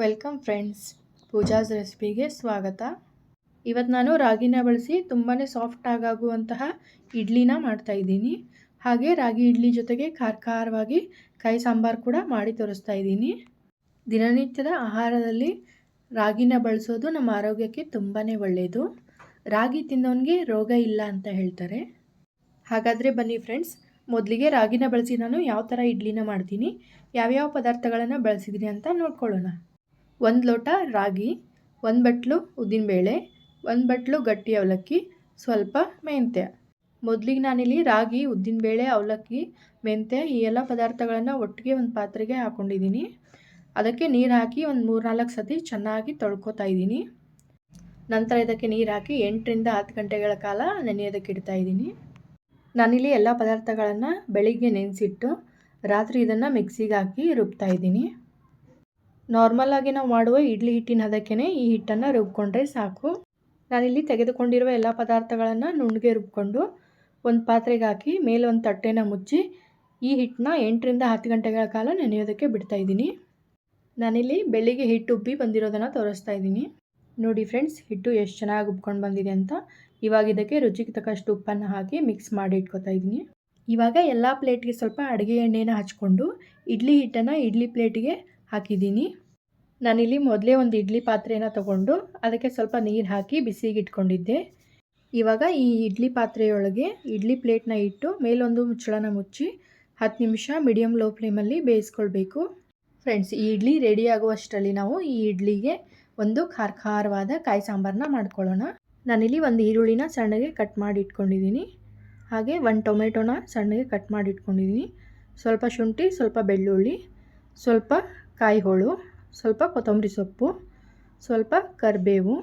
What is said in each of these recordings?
Welcome friends, Pooja's ರೆಸಿಪಿಗೆ ಸ್ವಾಗತ. ಇವತ್ತು ನಾನು ರಾಗಿನ ಬಳಸಿ ತುಂಬಾ ಸಾಫ್ಟ್ ಆಗಾಗುವಂತಹ ಇಡ್ಲಿನ ಮಾಡ್ತಾಯಿದ್ದೀನಿ ಹಾಗೆ ರಾಗಿ ಇಡ್ಲಿ ಜೊತೆಗೆ ಖಾರ ಖಾರವಾಗಿ ಕಾಯಿ ಸಾಂಬಾರು ಕೂಡ ಮಾಡಿ ತೋರಿಸ್ತಾ ಇದ್ದೀನಿ. ದಿನನಿತ್ಯದ ಆಹಾರದಲ್ಲಿ ರಾಗಿನ ಬಳಸೋದು ನಮ್ಮ ಆರೋಗ್ಯಕ್ಕೆ ತುಂಬಾ ಒಳ್ಳೆಯದು ರಾಗಿ ತಿನ್ನೋನಿಗೆ ರೋಗ ಇಲ್ಲ ಅಂತ ಹೇಳ್ತಾರೆ. ಹಾಗಾದರೆ ಬನ್ನಿ ಫ್ರೆಂಡ್ಸ್, ಮೊದಲಿಗೆ ರಾಗಿನ ಬಳಸಿ ನಾನು ಯಾವ ಥರ ಇಡ್ಲಿನ ಮಾಡ್ತೀನಿ, ಯಾವ್ಯಾವ ಪದಾರ್ಥಗಳನ್ನು ಬಳಸಿದ್ದೀನಿ ಅಂತ ನೋಡ್ಕೊಳ್ಳೋಣ. ಒಂದು ಲೋಟ ರಾಗಿ, ಒಂದು ಬಟ್ಲು ಉದ್ದಿನಬೇಳೆ, ಒಂದು ಬಟ್ಲು ಗಟ್ಟಿ ಅವಲಕ್ಕಿ, ಸ್ವಲ್ಪ ಮೆಂತ್ಯ. ಮೊದಲಿಗೆ ನಾನಿಲ್ಲಿ ರಾಗಿ, ಉದ್ದಿನಬೇಳೆ, ಅವಲಕ್ಕಿ, ಮೆಂತ್ಯ ಈ ಎಲ್ಲ ಪದಾರ್ಥಗಳನ್ನು ಒಟ್ಟಿಗೆ ಒಂದು ಪಾತ್ರೆಗೆ ಹಾಕ್ಕೊಂಡಿದ್ದೀನಿ ಅದಕ್ಕೆ ನೀರು ಹಾಕಿ ಒಂದು ಮೂರು ನಾಲ್ಕು ಸತಿ ಚೆನ್ನಾಗಿ ತೊಳ್ಕೊತಾ ಇದ್ದೀನಿ. ನಂತರ ಇದಕ್ಕೆ ನೀರು ಹಾಕಿ ಎಂಟರಿಂದ ಹತ್ತು ಗಂಟೆಗಳ ಕಾಲ ನೆನೆಯೋದಕ್ಕೆ ಇಡ್ತಾ ಇದ್ದೀನಿ. ನಾನಿಲ್ಲಿ ಎಲ್ಲ ಪದಾರ್ಥಗಳನ್ನು ಬೆಳಿಗ್ಗೆ ನೆನೆಸಿಟ್ಟು ರಾತ್ರಿ ಇದನ್ನು ಮಿಕ್ಸಿಗೆ ಹಾಕಿ ರುಬ್ತಾ ಇದ್ದೀನಿ. ನಾರ್ಮಲಾಗಿ ನಾವು ಮಾಡುವ ಇಡ್ಲಿ ಹಿಟ್ಟಿನ ಹದಕ್ಕೇ ಈ ಹಿಟ್ಟನ್ನು ರುಬ್ಕೊಂಡ್ರೆ ಸಾಕು. ನಾನಿಲ್ಲಿ ತೆಗೆದುಕೊಂಡಿರುವ ಎಲ್ಲ ಪದಾರ್ಥಗಳನ್ನು ನುಣ್ಣಗೆ ರುಬ್ಕೊಂಡು ಒಂದು ಪಾತ್ರೆಗೆ ಹಾಕಿ ಮೇಲೆ ಒಂದು ತಟ್ಟೆನ ಮುಚ್ಚಿ ಈ ಹಿಟ್ಟನ್ನ ಎಂಟರಿಂದ ಹತ್ತು ಗಂಟೆಗಳ ಕಾಲ ನೆನೆಯೋದಕ್ಕೆ ಬಿಡ್ತಾ ಇದ್ದೀನಿ. ನಾನಿಲ್ಲಿ ಬೆಳಿಗ್ಗೆ ಹಿಟ್ಟು ಉಬ್ಬಿ ಬಂದಿರೋದನ್ನು ತೋರಿಸ್ತಾ ಇದ್ದೀನಿ. ನೋಡಿ ಫ್ರೆಂಡ್ಸ್, ಹಿಟ್ಟು ಎಷ್ಟು ಚೆನ್ನಾಗಿ ಉಬ್ಕೊಂಡು ಬಂದಿದೆ ಅಂತ. ಇವಾಗ ಇದಕ್ಕೆ ರುಚಿಗೆ ತಕ್ಕಷ್ಟು ಉಪ್ಪನ್ನು ಹಾಕಿ ಮಿಕ್ಸ್ ಮಾಡಿ ಇಟ್ಕೊತಾ ಇದ್ದೀನಿ. ಇವಾಗ ಎಲ್ಲ ಪ್ಲೇಟ್ಗೆ ಸ್ವಲ್ಪ ಅಡುಗೆ ಎಣ್ಣೆನ ಹಚ್ಕೊಂಡು ಇಡ್ಲಿ ಹಿಟ್ಟನ್ನು ಇಡ್ಲಿ ಪ್ಲೇಟಿಗೆ ಹಾಕಿದ್ದೀನಿ. ನಾನಿಲ್ಲಿ ಮೊದಲೇ ಒಂದು ಇಡ್ಲಿ ಪಾತ್ರೆನ ತಗೊಂಡು ಅದಕ್ಕೆ ಸ್ವಲ್ಪ ನೀರು ಹಾಕಿ ಬಿಸಿಗೆ ಇಟ್ಕೊಂಡಿದ್ದೆ. ಇವಾಗ ಈ ಇಡ್ಲಿ ಪಾತ್ರೆಯೊಳಗೆ ಇಡ್ಲಿ ಪ್ಲೇಟ್ನ ಇಟ್ಟು ಮೇಲೊಂದು ಮುಚ್ಚಳನ ಮುಚ್ಚಿ ಹತ್ತು ನಿಮಿಷ ಮೀಡಿಯಮ್ ಲೋ ಫ್ಲೇಮಲ್ಲಿ ಬೇಯಿಸ್ಕೊಳ್ಬೇಕು. ಫ್ರೆಂಡ್ಸ್, ಈ ಇಡ್ಲಿ ರೆಡಿ ಆಗುವಷ್ಟರಲ್ಲಿ ನಾವು ಈ ಇಡ್ಲಿಗೆ ಒಂದು ಖಾರ ಖಾರವಾದ ಕಾಯಿ ಸಾಂಬಾರನ್ನ ಮಾಡ್ಕೊಳ್ಳೋಣ. ನಾನಿಲ್ಲಿ ಒಂದು ಈರುಳ್ಳಿನ ಸಣ್ಣಗೆ ಕಟ್ ಮಾಡಿ ಇಟ್ಕೊಂಡಿದ್ದೀನಿ. ಹಾಗೆ ಒಂದು ಟೊಮೆಟೊನ ಸಣ್ಣಗೆ ಕಟ್ ಮಾಡಿ ಇಟ್ಕೊಂಡಿದ್ದೀನಿ. ಸ್ವಲ್ಪ ಶುಂಠಿ, ಸ್ವಲ್ಪ ಬೆಳ್ಳುಳ್ಳಿ, ಸ್ವಲ್ಪ ಕಾಯಿ ಹೋಳು ಸ್ವಲ್ಪ ಕೊತ್ತಂಬರಿ ಸೊಪ್ಪು, ಸ್ವಲ್ಪ ಕರಿಬೇವು,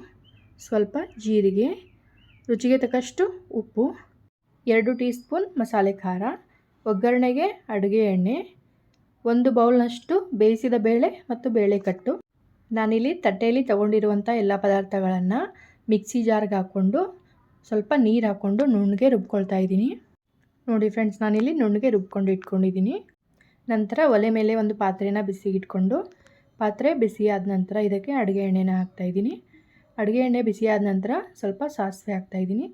ಸ್ವಲ್ಪ ಜೀರಿಗೆ, ರುಚಿಗೆ ತಕ್ಕಷ್ಟು ಉಪ್ಪು, ಎರಡು ಟೀ ಸ್ಪೂನ್ ಮಸಾಲೆ ಖಾರ, ಒಗ್ಗರಣೆಗೆ ಅಡುಗೆ ಎಣ್ಣೆ, ಒಂದು ಬೌಲ್ನಷ್ಟು ಬೇಯಿಸಿದ ಬೇಳೆ ಮತ್ತು ಬೇಳೆಕಟ್ಟು. ನಾನಿಲ್ಲಿ ತಟ್ಟೆಯಲ್ಲಿ ತಗೊಂಡಿರುವಂಥ ಎಲ್ಲ ಪದಾರ್ಥಗಳನ್ನು ಮಿಕ್ಸಿ ಜಾರ್ಗೆ ಹಾಕ್ಕೊಂಡು ಸ್ವಲ್ಪ ನೀರು ಹಾಕ್ಕೊಂಡು ನುಣ್ಣಗೆ ರುಬ್ಕೊಳ್ತಾ ಇದ್ದೀನಿ. ನೋಡಿ ಫ್ರೆಂಡ್ಸ್, ನಾನಿಲ್ಲಿ ನುಣ್ಣಗೆ ರುಬ್ಕೊಂಡು ಇಟ್ಕೊಂಡಿದ್ದೀನಿ. ನಂತರ ಒಲೆ ಮೇಲೆ ಒಂದು ಪಾತ್ರೆನ ಬಿಸಿಗಿಟ್ಕೊಂಡು, ಪಾತ್ರೆ ಬಿಸಿಯಾದ ನಂತರ ಇದಕ್ಕೆ ಅಡುಗೆ ಎಣ್ಣೆನ ಹಾಕ್ತಾಯಿದ್ದೀನಿ ಅಡುಗೆ ಎಣ್ಣೆ ಬಿಸಿಯಾದ ನಂತರ ಸ್ವಲ್ಪ ಸಾಸಿವೆ ಹಾಕ್ತಾಯಿದ್ದೀನಿ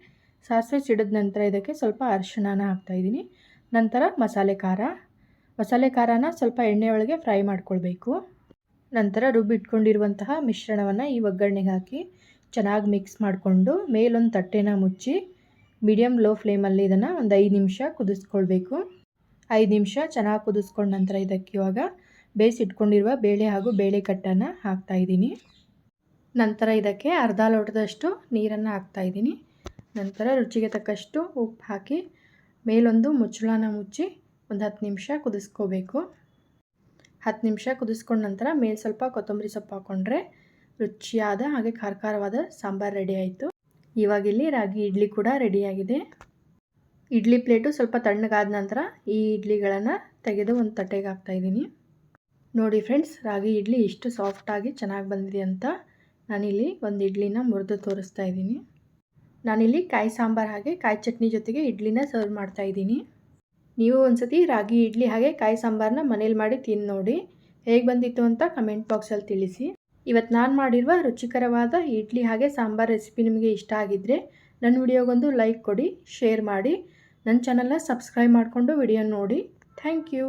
ಸಾಸಿವೆ ಸಿಡಿದ ನಂತರ ಇದಕ್ಕೆ ಸ್ವಲ್ಪ ಅರಿಶಿಣನ ಹಾಕ್ತಾಯಿದ್ದೀನಿ ನಂತರ ಮಸಾಲೆ ಖಾರ. ಮಸಾಲೆ ಖಾರನ ಸ್ವಲ್ಪ ಎಣ್ಣೆ ಒಳಗೆ ಫ್ರೈ ಮಾಡ್ಕೊಳ್ಬೇಕು. ನಂತರ ರುಬ್ಬಿಟ್ಕೊಂಡಿರುವಂತಹ ಮಿಶ್ರಣವನ್ನು ಈ ಒಗ್ಗರಣೆಗೆ ಹಾಕಿ ಚೆನ್ನಾಗಿ ಮಿಕ್ಸ್ ಮಾಡಿಕೊಂಡು ಮೇಲೊಂದು ತಟ್ಟೆನ ಮುಚ್ಚಿ ಮೀಡಿಯಮ್ ಲೋ ಫ್ಲೇಮಲ್ಲಿ ಇದನ್ನು ಒಂದು ಐದು ನಿಮಿಷ ಕುದಿಸ್ಕೊಳ್ಬೇಕು. ಐದು ನಿಮಿಷ ಚೆನ್ನಾಗಿ ಕುದಿಸ್ಕೊಂಡ ನಂತರ ಇದಕ್ಕೆ ಇವಾಗ ಬೇಯಿಸಿಟ್ಕೊಂಡಿರುವ ಬೇಳೆ ಹಾಗೂ ಬೇಳೆ ಕಟ್ಟನ್ನು ಹಾಕ್ತಾಯಿದ್ದೀನಿ ನಂತರ ಇದಕ್ಕೆ ಅರ್ಧ ಲೋಟದಷ್ಟು ನೀರನ್ನು ಹಾಕ್ತಾಯಿದ್ದೀನಿ ನಂತರ ರುಚಿಗೆ ತಕ್ಕಷ್ಟು ಉಪ್ಪು ಹಾಕಿ ಮೇಲೊಂದು ಮುಚ್ಚಳನ ಮುಚ್ಚಿ ಒಂದು ಹತ್ತು ನಿಮಿಷ ಕುದಿಸ್ಕೋಬೇಕು. ಹತ್ತು ನಿಮಿಷ ಕುದಿಸ್ಕೊಂಡ ನಂತರ ಮೇಲೆ ಸ್ವಲ್ಪ ಕೊತ್ತಂಬರಿ ಸೊಪ್ಪು ಹಾಕ್ಕೊಂಡ್ರೆ ರುಚಿಯಾದ ಹಾಗೆ ಖಾರ ಖಾರವಾದ ಸಾಂಬಾರು ರೆಡಿ ಆಯಿತು. ಇವಾಗಿಲ್ಲಿ ರಾಗಿ ಇಡ್ಲಿ ಕೂಡ ರೆಡಿಯಾಗಿದೆ ಇಡ್ಲಿ ಪ್ಲೇಟು ಸ್ವಲ್ಪ ತಣ್ಣಗಾದ ನಂತರ ಈ ಇಡ್ಲಿಗಳನ್ನು ತೆಗೆದು ಒಂದು ತಟ್ಟೆಗೆ ಹಾಕ್ತಾಯಿದ್ದೀನಿ ನೋಡಿ ಫ್ರೆಂಡ್ಸ್, ರಾಗಿ ಇಡ್ಲಿ ಇಷ್ಟು ಸಾಫ್ಟಾಗಿ ಚೆನ್ನಾಗಿ ಬಂದಿದೆ ಅಂತ ನಾನಿಲ್ಲಿ ಒಂದು ಇಡ್ಲಿನ ಮುರಿದು ತೋರಿಸ್ತಾ ಇದ್ದೀನಿ. ನಾನಿಲ್ಲಿ ಕಾಯಿ ಸಾಂಬಾರು ಹಾಗೆ ಕಾಯಿ ಚಟ್ನಿ ಜೊತೆಗೆ ಇಡ್ಲಿನ ಸರ್ವ್ ಮಾಡ್ತಾ ಇದ್ದೀನಿ. ನೀವು ಒಂದ್ಸತಿ ರಾಗಿ ಇಡ್ಲಿ ಹಾಗೆ ಕಾಯಿ ಸಾಂಬಾರನ್ನ ಮನೇಲಿ ಮಾಡಿ ತಿಂದು ನೋಡಿ ಹೇಗೆ ಬಂದಿತ್ತು ಅಂತ ಕಮೆಂಟ್ ಬಾಕ್ಸಲ್ಲಿ ತಿಳಿಸಿ. ಇವತ್ತು ನಾನು ಮಾಡಿರುವ ರುಚಿಕರವಾದ ಇಡ್ಲಿ ಹಾಗೆ ಸಾಂಬಾರು ರೆಸಿಪಿ ನಿಮಗೆ ಇಷ್ಟ ಆಗಿದ್ದರೆ ನನ್ನ ವಿಡಿಯೋಗೊಂದು ಲೈಕ್ ಕೊಡಿ, ಶೇರ್ ಮಾಡಿ. ನನ್ನ ಚಾನಲ್ನ ಸಬ್ಸ್ಕ್ರೈಬ್ ಮಾಡಿಕೊಂಡು ವಿಡಿಯೋ ನೋಡಿ. Thank you.